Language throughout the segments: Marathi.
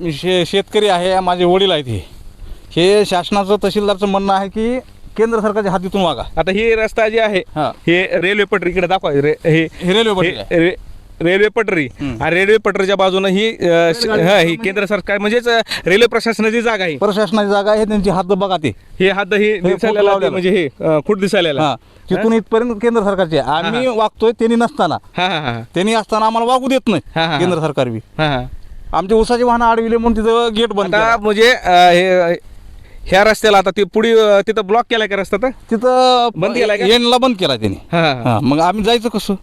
शे शेतकरी आहे माझे वडील आहेत हे. हे शासनाचं तहसीलदारचं म्हणणं आहे की केंद्र सरकारच्या हातीतून वागा. आता ही रस्ता जे आहे हा. हे रेल्वे पटरी इकडे दाखवा रे हे हे रेल्वे पटरी आहे. हे रे- रेल्वे पटरी. आणि रेल्वे पटरीच्या बाजूने ही अ, श- हा, ही केंद्र सरकार म्हणजेच अ, रेल्वे प्रशासनाची जागा आहे. प्रशासनाची जागा आहे त्यांची हात बघा ते. हे हात ही दिसायला लावलेलं. म्हणजे हे अ, खूट दिसायला. हा. तिथून इथपर्यंत केंद्र सरकारचे. आम्ही वागतोय त्यांनी नसताना. हा हा हा. त्यांनी असताना आम्हाला वागू देत हा, हा, नाही हा. केंद्र सरकार बी. हा हा. आमचे उसाचे वाहन अडविले म्हणून तिथं गेट बंद आता केलं. म्हणजे अ, हे ह्या रस्त्याला आता ते पुढे अ, तिथं ब्लॉक केलाय का रस्ता तिथं बंद केलाय का? येणला बंद केला त्यांनी हा, हा, हा. हा, मग आम्ही जायचं कसं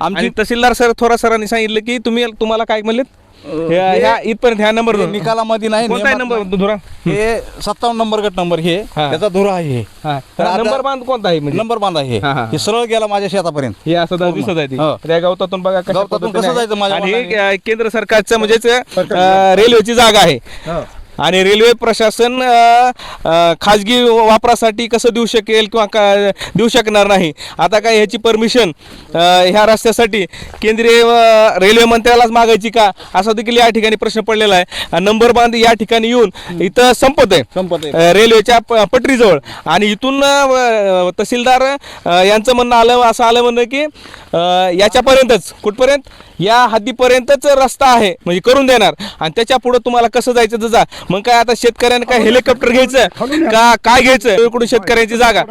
आमची आणि तहसीलदार सर थोरा सरांनी सांगितलं की तुम्ही तुम्हाला काय म्हणलेत ह्या हे- ह्या इथपर्यंत ह्या नंबर हे निकालामध्ये नाही कोणता आहे नियमात नंबर धुरा. हे सत्तावन्न नंबर गट नंबर हे हा. त्याचा धुरा आहे हे हा तर आता- नंबर बांध कोणता आहे म्हणजे नंबर बांधा हे हा, हा. हे सरळ गेला माझ्या शेतापर्यंत हे असं दा- दिसत आहे ती. हो. त्या गवतातून बघा कशा गवतातून पद्धतीने कसं आहे. जायचं माझ्या आणि हे मनाने? अ, केंद्र सरकारचं म्हणजेच अ, रेल्वेची जागा आहे आणि रेल्वे प्रशासन खाजगी वापरासाठी कसं देऊ शकेल किंवा का देऊ शकणार नाही? आता काय ह्याची परमिशन ह्या रस्त्यासाठी केंद्रीय रेल्वे मंत्र्यालाच मागायची का? असा देखील या ठिकाणी प्रश्न पडलेला आहे. नंबर बांध या ठिकाणी येऊन इथं संपत आहे. संपत आहे. रेल्वेच्या प- पटरीजवळ. आणि इथून तहसीलदार यांचं म्हणणं आलं असं आलं म्हणणं की याच्यापर्यंतच कुठपर्यंत? या हद्दीपर्यंतच रस्ता आहे म्हणजे करून देणार. आणि त्याच्या पुढे तुम्हाला कसं जायचं जा. मग काय आता शेतकऱ्यांना काय हेलिकॉप्टर घ्यायचं? का काय घ्यायचं? इकडून शेतकऱ्यांची जागा.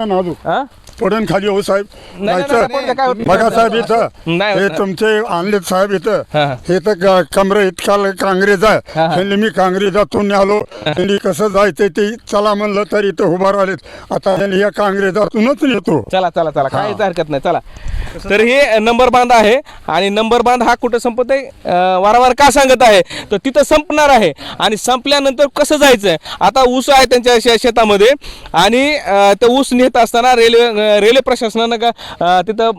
हा? पडून खाली हो साहेब. नाही, नाही, जायचं पडलं काय होत नाही. बघा साहेब इथं. नाही होत हे. तुमचे आणलेत साहेब इथं. हा, तर कमरे इतका काँग्रेस आहे. हा, हा. त्यांनी मी काँग्रेसातून आलो. त्यांनी कसं जायचं ते चला म्हणलं तर इथं उभा राहिलेत. आता त्यांनी या काँग्रेसातूनच येतो चला चला चला. काहीच हरकत नाही. चला. तर हे नंबर बांध आहे आणि नंबर बांध हा कुठं संपत आहे? अं, वारंवार का सांगत आहे? तर तिथं संपणार आहे. आणि संपल्यानंतर कसं जायचं आता ऊस आहे त्यांच्या शे- शेतामध्ये आणि अं, ते ऊस नेत असताना रेल्वे रेल्वे प्रशासनानं का तिथं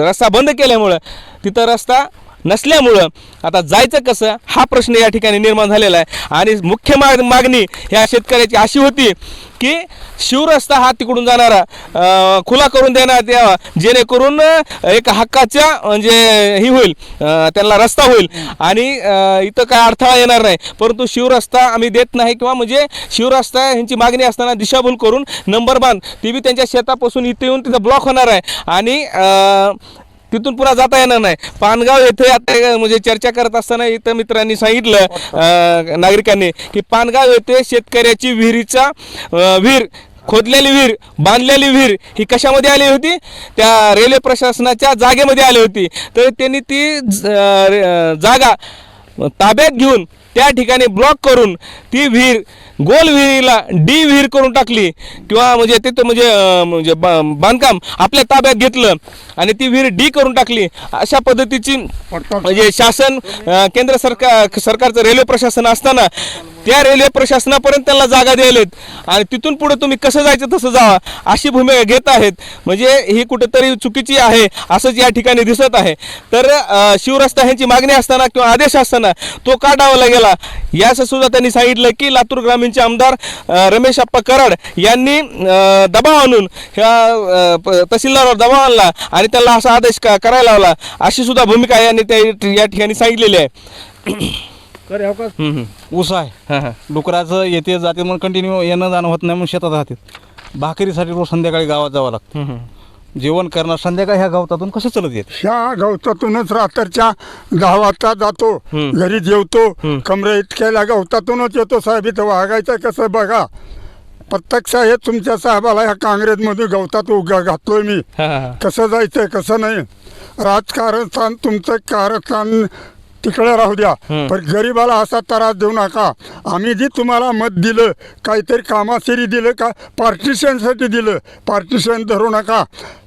रस्ता बंद केल्यामुळं तिथं रस्ता नसल्यामुळं आता जायचं कसं? हा प्रश्न या ठिकाणी निर्माण झालेला आहे. आणि मुख्य माग मागणी ह्या शेतकऱ्याची अशी होती की शिवरस्ता हा तिकडून जाणारा खुला करून देण्यात यावा. जेणेकरून एक हक्काच्या म्हणजे ही होईल त्यांना रस्ता होईल. आणि इथं काय अडथळा येणार नाही. परंतु शिवरस्ता आम्ही देत नाही किंवा म्हणजे शिवरस्ता ह्यांची मागणी असताना दिशाभूल करून नंबर बांध ती बी त्यांच्या शेतापासून इथे येऊन तिथं ब्लॉक होणार आहे. आणि तिथून पुन्हा जाता येणार नाही. पानगाव येथे आता म्हणजे चर्चा करत असताना इथं मित्रांनी सांगितलं नागरिकांनी की पानगाव येथे शेतकऱ्याची विहिरीचा विहीर खोदलेली विहीर बांधलेली विहीर ही कशामध्ये आली होती? त्या रेल्वे प्रशासनाच्या जागेमध्ये आली होती. तर त्यांनी ती ज- रे- जागा ताब्यात घेऊन त्या ठिकाणी ब्लॉक करून ती विहीर गोल विहिरीला डी विहीर करून टाकली किंवा म्हणजे तिथं म्हणजे म्हणजे बांधकाम आपल्या ताब्यात घेतलं आणि ती विहीर डी करून टाकली. अशा पद्धतीची म्हणजे शासन केंद्र सरकार सरकारचं रेल्वे प्रशासन असताना त्या रेल्वे प्रशासनापर्यंत त्यांना जागा द्यायलेत. आणि तिथून पुढे तुम्ही कसं जायचं तसं जावा अशी भूमिका घेत आहेत. म्हणजे ही कुठेतरी चुकीची आहे असंच या ठिकाणी दिसत आहे. तर शिवरस्ता ह्यांची मागणी असताना किंवा आदेश असताना तो का डावला गेला? याचं सुद्धा त्यांनी सांगितलं की लातूर ग्रामीण ग्रामीणचे आमदार रमेश अप्पा कराड यांनी दबाव आणून ह्या तहसीलदारावर दबाव आणला आणि त्याला असा आदेश करायला लावला अशी सुद्धा भूमिका यांनी त्या या ठिकाणी सांगितलेली आहे हम्म. ऊस आहे हा, हा. डुकराचं येते जाते म्हणून कंटिन्यू येणं जाणं होत नाही म्हणून शेतात राहतात भाकरीसाठी रोज संध्याकाळी गावात जावं लागतं. जेवण करणार संध्याकाळी ह्या गावतातून कसं चलत येत ह्या गवतातूनच रात्रीच्या दहा वाजता जातो. घरी जेवतो. कमरे इतक्याला गवतातूनच येतो साहेब इथं वागायचं कसं बघा प्रत्यक्ष हे तुमच्या साहेबाला ह्या काँग्रेसमध्ये गवतात उगा घातलोय मी. कसं जायचं कसं नाही राजकारण तुमचं कारस्थान तिकडे राहू द्या. पण गरीबाला असा त्रास देऊ नका आम्ही जे तुम्हाला मत दिलं काहीतरी कामासाठी दिलं का पार्टिशनसाठी दिलं पार्टिशन धरू नका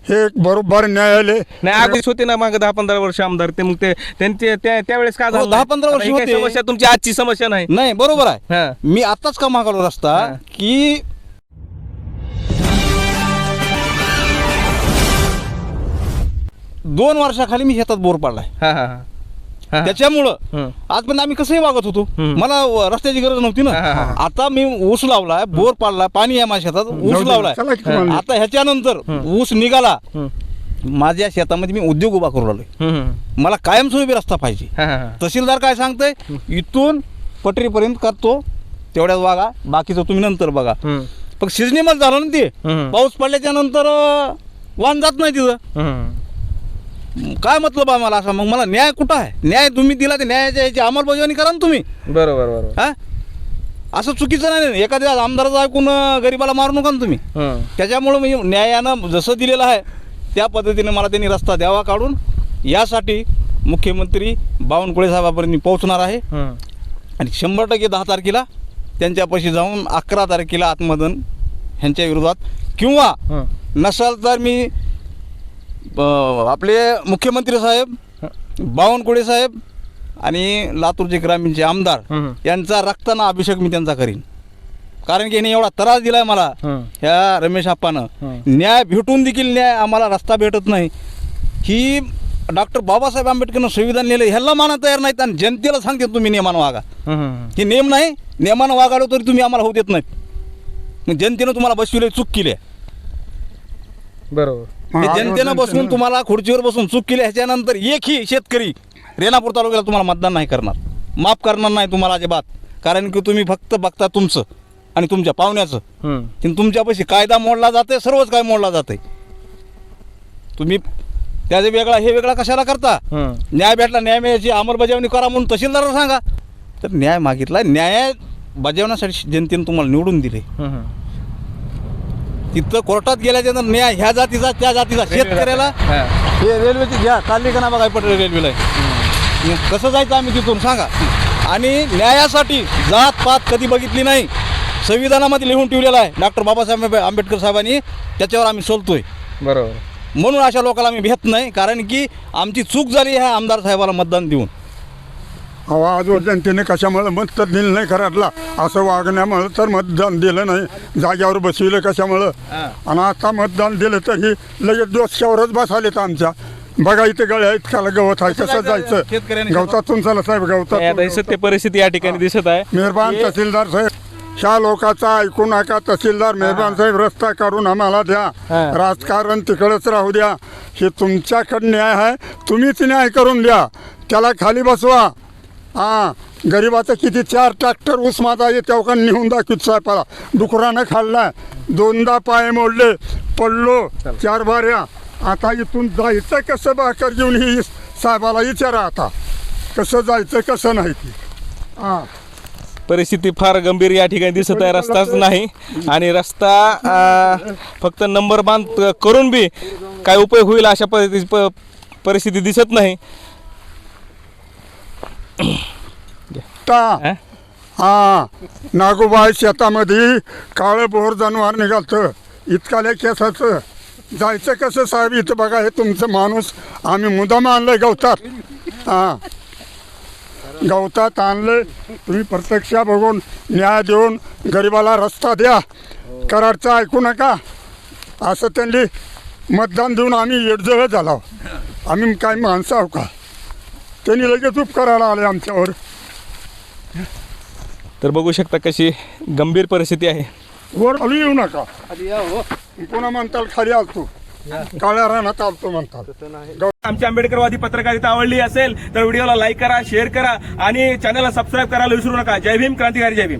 हे बरोबर न्यायालय नाही आधीच होते ना मागे दहा पंधरा वर्ष आमदार ते मग ते त्यांचे त्या- त्यावेळेस का हो, झालं 10-15 आता वर्ष ही काही होते. समस्या तुमची आजची समस्या नाही नाही बरोबर आहे हा. मी आताच का मागवलो रस्ता. की दोन वर्षाखाली मी शेतात बोर पाडलाय हा, हा, हा. त्याच्यामुळं. आजपर्यंत आम्ही कसंही वागत होतो. मला रस्त्याची गरज नव्हती ना. आता मी ऊस लावलाय बोर पाडला पाणी आहे माझ्या शेतात ऊस. लावलाय. आता ह्याच्यानंतर ऊस निघाला. माझ्या शेतामध्ये मी उद्योग उभा करू. हा, मला कायमस्वरूपी रस्ता पाहिजे. तहसीलदार काय सांगतंय इथून पटरीपर्यंत करतो तेवढ्याच बघा बाकीचं तुम्ही नंतर बघा पण सिजनेबल झालं ना ते. पाऊस पडल्याच्या नंतर वाहन जात नाही तिथं. काय मतलब आहे मला असं मग मला न्याय कुठं आहे न्याय तुम्ही दिला ते न्यायाच्या याची अंमलबजावणी करा ना तुम्ही बरोबर बरोबर हा असं चुकीचं नाही ना. एखाद्या आमदाराचं ऐकून अं, गरिबाला मारू नका ना तुम्ही. त्याच्यामुळं मी न्यायानं जसं दिलेलं आहे त्या पद्धतीने मला त्यांनी रस्ता द्यावा काढून यासाठी मुख्यमंत्री बावनकुळे साहेबापर्यंत मी पोहोचणार आहे. आणि शंभर टक्के दहा तारखेला त्यांच्यापाशी जाऊन अकरा तारखेला आत्मदन ह्यांच्या विरोधात किंवा. नसाल तर मी आपले मुख्यमंत्री साहेब बावनकुळे साहेब आणि लातूरचे ग्रामीणचे आमदार हम्म. यांचा रक्ताना अभिषेक मी त्यांचा करीन कारण की यांनी एवढा त्रास दिलाय मला हम्म. ह्या रमेश आप्पानं हम्म. न्याय भेटून देखील न्याय आम्हाला रस्ता भेटत नाही ही डॉक्टर बाबासाहेब आंबेडकरनं संविधान लिहिलं ह्याला माना तयार नाहीत आणि जनतेला सांगते तुम्ही नियमानं वागा हम्म. हे नियम नाही नियमानं वागालो तरी तुम्ही आम्हाला होऊ देत नाहीत मग जनतेनं तुम्हाला बसविले चूक केली आहे. बरोबर. जनतेनं बसून तुम्हाला खुर्चीवर बसून चूक केली ह्याच्यानंतर एकही शेतकरी रेणापूर तालुक्याला तुम्हाला मतदान नाही करणार. माफ करणार नाही तुम्हाला अजिबात. कारण की तुम्ही फक्त बघता तुमचं आणि तुमच्या पाहुण्याचं. हम्म. की तुमच्यापाशी कायदा मोडला जाते सर्वच काय मोडला जाते तुम्ही त्याचे वेगळा हे वेगळा कशाला करता? हम्म. न्याय भेटला न्याय मिळायची अंमलबजावणी करा म्हणून तहसीलदाराला सांगा. तर न्याय मागितला न्याय बजावण्यासाठी जनतेने तुम्हाला निवडून दिले. हम्म. तिथं कोर्टात गेल्याच्या न्याय ह्या जातीचा त्या जातीचा. शेतकऱ्याला हा. रेल्वेची घ्या चालली का ना बघा पटेल रेल्वेला कसं जायचं आम्ही तिथून सांगा. आणि न्यायासाठी जात पात कधी बघितली नाही संविधानामध्ये लिहून ठेवलेलं आहे डॉक्टर बाबासाहेब आंबेडकर साहेबांनी त्याच्यावर आम्ही सोलतोय. बरोबर. म्हणून अशा लोकांना आम्ही भेट नाही कारण की आमची चूक झाली ह्या आमदार साहेबाला मतदान देऊन. अहो आजवर जनतेने कशामुळे मत तर दिलं नाही घरातला. असं वागण्यामुळं तर मतदान दिलं नाही. जाग्यावर बसविलं कशामुळं? आणि आता मतदान दिलं तर ही लगेच डोसक्यावरच बसालेत आमच्या. बघा इथे गळे आहेत खाला गवत आहे कसं जायचं? गवतातून चला साहेब ही गवतात सत्य परिस्थिती या ठिकाणी दिसत आहे. मेहरबान तहसीलदार साहेब ह्या लोकांचा ऐकू नका तहसीलदार मेहरबान साहेब रस्ता करून आम्हाला द्या. हा. राजकारण तिकडच राहू द्या. हे तुमच्याकडे न्याय आहे तुम्हीच न्याय करून द्या. त्याला खाली बसवा. हा गरिबाचं किती चार ट्रॅक्टर ऊस माझा आहे तेव्हा नेऊन दाखवीत साहेबाला. डुकरानं खाल्लाय दोनदा पाय मोडले पडलो चार बाऱ्या. आता इथून जायचं कसं भाकर घेऊन ही साहेबाला विचारा आता. कसं जायचं कसं नाही ते. हां. परिस्थिती फार गंभीर या ठिकाणी दिसत आहे रस्ताच नाही. आणि रस्ता फक्त नंबर बांध करून बी काय उपयोग होईल अशा पद्धतीची प- परिस्थिती दिसत नाही. ता हा? हा. नागोबाई शेतामध्ये काळं बोर जनावर निघालतं. इतकाल्या केसाचं जायचं कसं साहेब इथं बघा हे तुमचं माणूस आम्ही मुदाम आणलंय गवतात. हा. गवतात आणलंय. तुम्ही प्रत्यक्ष बघून न्याय देऊन गरिबाला रस्ता द्या. करारचं ऐकू नका. असं त्यांनी मतदान देऊन आम्ही येडजळ झालो. आम्ही काय माणसं आहो का? त्यांनी लगेच उपकाराला आले आमच्यावर. तर बघू शकता कशी गंभीर परिस्थिती आहे. वर खाली येऊ नका. पुन्हा म्हणताल खाली आलतो. काळ्या रानात आलतो म्हणतात आमची आंबेडकरवादी पत्रकारिता आवडली असेल तर व्हिडिओला लाईक करा शेअर करा आणि चॅनलला सबस्क्राईब करायला विसरू नका. जय भीम क्रांतिकारी जय भीम.